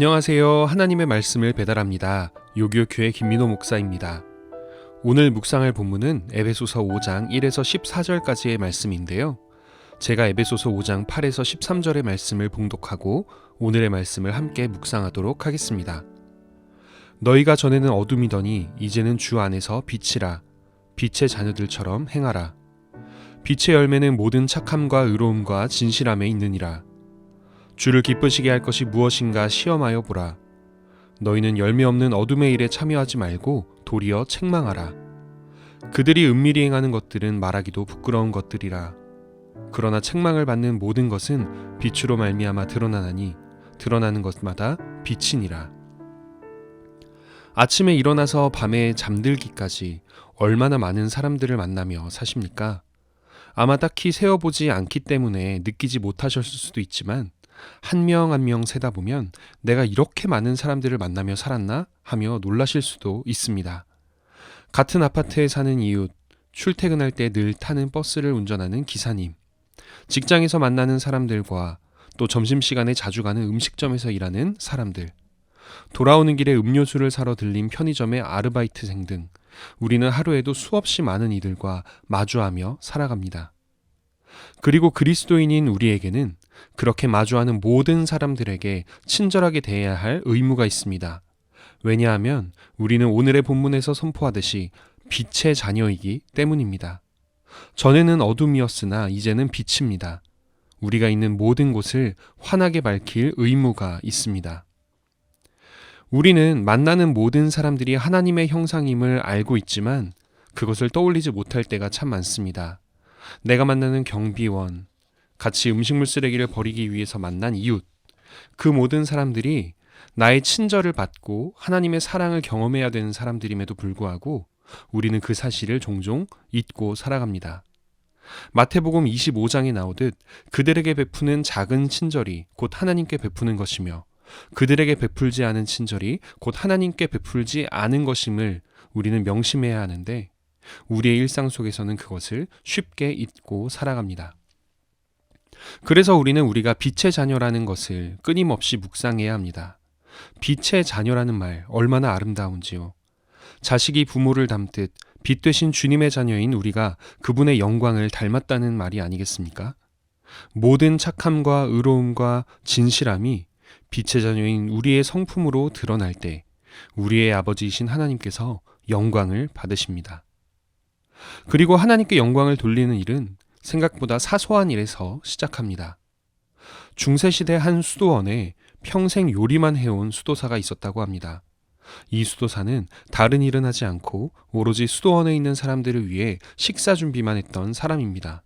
안녕하세요. 하나님의 말씀을 배달합니다. 요교교회 김민호 목사입니다. 오늘 묵상할 본문은 에베소서 5장 1에서 14절까지의 말씀인데요. 제가 에베소서 5장 8에서 13절의 말씀을 봉독하고 오늘의 말씀을 함께 묵상하도록 하겠습니다. 너희가 전에는 어둠이더니 이제는 주 안에서 빛이라 빛의 자녀들처럼 행하라. 빛의 열매는 모든 착함과 의로움과 진실함에 있느니라. 주를 기쁘시게 할 것이 무엇인가 시험하여 보라. 너희는 열매 없는 어둠의 일에 참여하지 말고 도리어 책망하라. 그들이 은밀히 행하는 것들은 말하기도 부끄러운 것들이라. 그러나 책망을 받는 모든 것은 빛으로 말미암아 드러나나니 드러나는 것마다 빛이니라. 아침에 일어나서 밤에 잠들기까지 얼마나 많은 사람들을 만나며 사십니까? 아마 딱히 세어보지 않기 때문에 느끼지 못하셨을 수도 있지만 한 명 한 명 세다 보면 내가 이렇게 많은 사람들을 만나며 살았나 하며 놀라실 수도 있습니다. 같은 아파트에 사는 이웃, 출퇴근할 때 늘 타는 버스를 운전하는 기사님, 직장에서 만나는 사람들과 또 점심시간에 자주 가는 음식점에서 일하는 사람들, 돌아오는 길에 음료수를 사러 들린 편의점의 아르바이트생 등 우리는 하루에도 수없이 많은 이들과 마주하며 살아갑니다. 그리고 그리스도인인 우리에게는 그렇게 마주하는 모든 사람들에게 친절하게 대해야 할 의무가 있습니다. 왜냐하면 우리는 오늘의 본문에서 선포하듯이 빛의 자녀이기 때문입니다. 전에는 어둠이었으나 이제는 빛입니다. 우리가 있는 모든 곳을 환하게 밝힐 의무가 있습니다. 우리는 만나는 모든 사람들이 하나님의 형상임을 알고 있지만 그것을 떠올리지 못할 때가 참 많습니다. 내가 만나는 경비원, 같이 음식물 쓰레기를 버리기 위해서 만난 이웃, 그 모든 사람들이 나의 친절을 받고 하나님의 사랑을 경험해야 되는 사람들임에도 불구하고 우리는 그 사실을 종종 잊고 살아갑니다. 마태복음 25장에 나오듯 그들에게 베푸는 작은 친절이 곧 하나님께 베푸는 것이며 그들에게 베풀지 않은 친절이 곧 하나님께 베풀지 않은 것임을 우리는 명심해야 하는데 우리의 일상 속에서는 그것을 쉽게 잊고 살아갑니다. 그래서 우리는 우리가 빛의 자녀라는 것을 끊임없이 묵상해야 합니다. 빛의 자녀라는 말 얼마나 아름다운지요. 자식이 부모를 닮듯 빛 되신 주님의 자녀인 우리가 그분의 영광을 닮았다는 말이 아니겠습니까? 모든 착함과 의로움과 진실함이 빛의 자녀인 우리의 성품으로 드러날 때 우리의 아버지이신 하나님께서 영광을 받으십니다. 그리고 하나님께 영광을 돌리는 일은 생각보다 사소한 일에서 시작합니다. 중세시대 한 수도원에 평생 요리만 해온 수도사가 있었다고 합니다. 이 수도사는 다른 일은 하지 않고 오로지 수도원에 있는 사람들을 위해 식사 준비만 했던 사람입니다.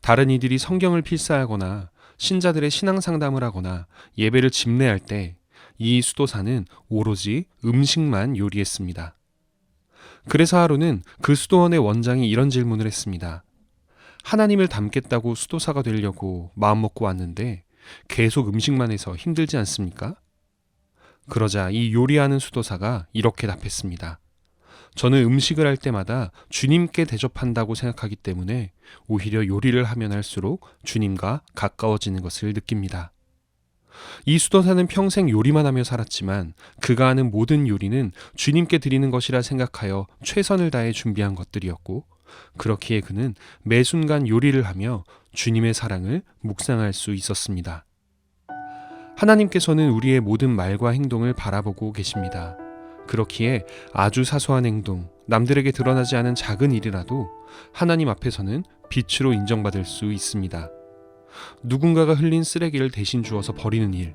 다른 이들이 성경을 필사하거나 신자들의 신앙 상담을 하거나 예배를 집례할 때 이 수도사는 오로지 음식만 요리했습니다. 그래서 하루는 그 수도원의 원장이 이런 질문을 했습니다. 하나님을 닮겠다고 수도사가 되려고 마음먹고 왔는데 계속 음식만 해서 힘들지 않습니까? 그러자 이 요리하는 수도사가 이렇게 답했습니다. 저는 음식을 할 때마다 주님께 대접한다고 생각하기 때문에 오히려 요리를 하면 할수록 주님과 가까워지는 것을 느낍니다. 이 수도사는 평생 요리만 하며 살았지만 그가 하는 모든 요리는 주님께 드리는 것이라 생각하여 최선을 다해 준비한 것들이었고 그렇기에 그는 매 순간 요리를 하며 주님의 사랑을 묵상할 수 있었습니다. 하나님께서는 우리의 모든 말과 행동을 바라보고 계십니다. 그렇기에 아주 사소한 행동, 남들에게 드러나지 않은 작은 일이라도 하나님 앞에서는 빛으로 인정받을 수 있습니다. 누군가가 흘린 쓰레기를 대신 주어서 버리는 일,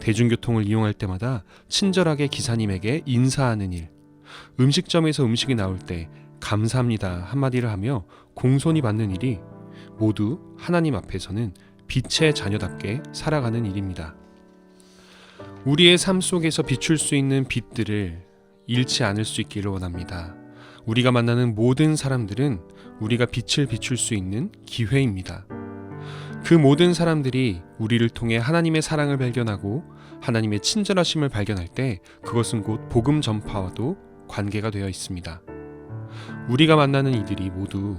대중교통을 이용할 때마다 친절하게 기사님에게 인사하는 일, 음식점에서 음식이 나올 때 감사합니다 한마디를 하며 공손히 받는 일이 모두 하나님 앞에서는 빛의 자녀답게 살아가는 일입니다. 우리의 삶 속에서 비출 수 있는 빛들을 잃지 않을 수 있기를 원합니다. 우리가 만나는 모든 사람들은 우리가 빛을 비출 수 있는 기회입니다. 그 모든 사람들이 우리를 통해 하나님의 사랑을 발견하고 하나님의 친절하심을 발견할 때 그것은 곧 복음 전파와도 관계가 되어 있습니다. 우리가 만나는 이들이 모두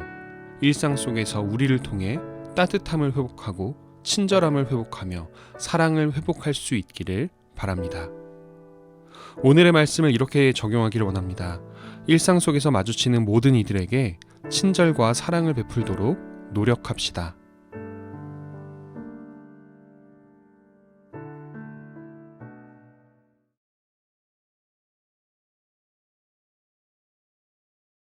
일상 속에서 우리를 통해 따뜻함을 회복하고 친절함을 회복하며 사랑을 회복할 수 있기를 바랍니다. 오늘의 말씀을 이렇게 적용하기를 원합니다. 일상 속에서 마주치는 모든 이들에게 친절과 사랑을 베풀도록 노력합시다.